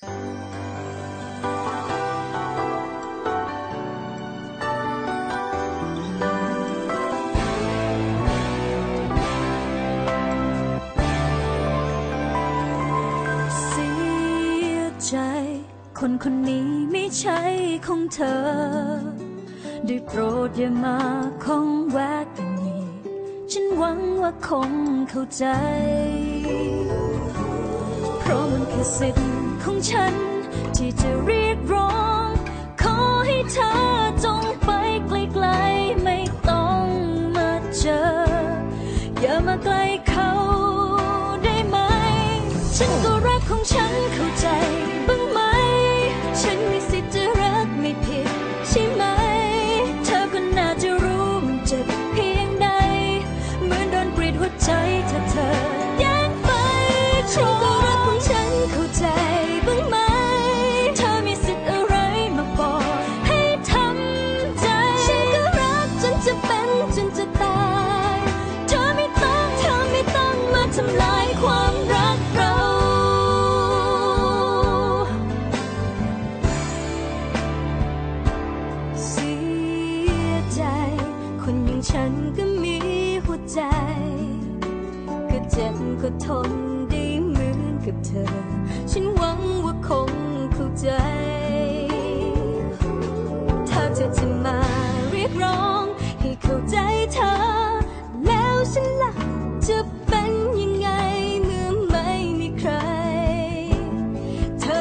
เสียใจคนคนนี้ไม่ใช่ของเธอ ได้โปรดอย่ามาคงแวกกันอีกฉันหวังว่าคงเข้าใจ เพราะมันคือสิทธิ์ ของฉัน ที่จะเรียกร้อง ขอให้เธอจงไปไกลๆไม่ต้องมาเจอ อย่ามาใกล้เขาได้ไหม ฉันก็รักของฉันเข้าใจำลายความรักเรา เสียใจ คนอย่างฉันก็มีหัวใจ ก็เจ็บก็ทนได้เหมือนกับเธอ ฉันว่า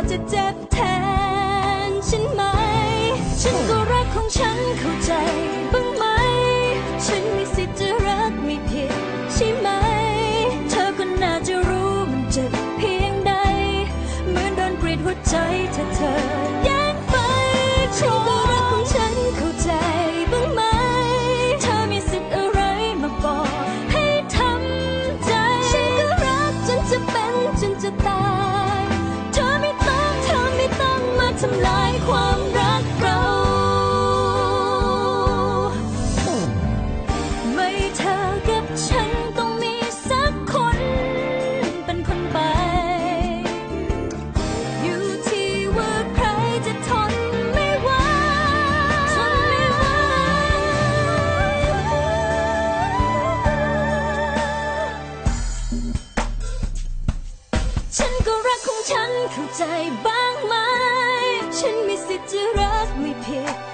จะเจ็บแทนฉันไหม ฉันก็รักของฉันเข้าใจบ้างไหม ฉันมีสิทธิ์จะรักไม่ผิดใช่ไหม เธอก็น่าจะรู้มันเจ็บเพียงใด เหมือนโดนกรีดหัวใจถ้าเธอ ฉันเข้าใจบ้างไหม ฉันมีสิทธิ์จะรักไม่ผิด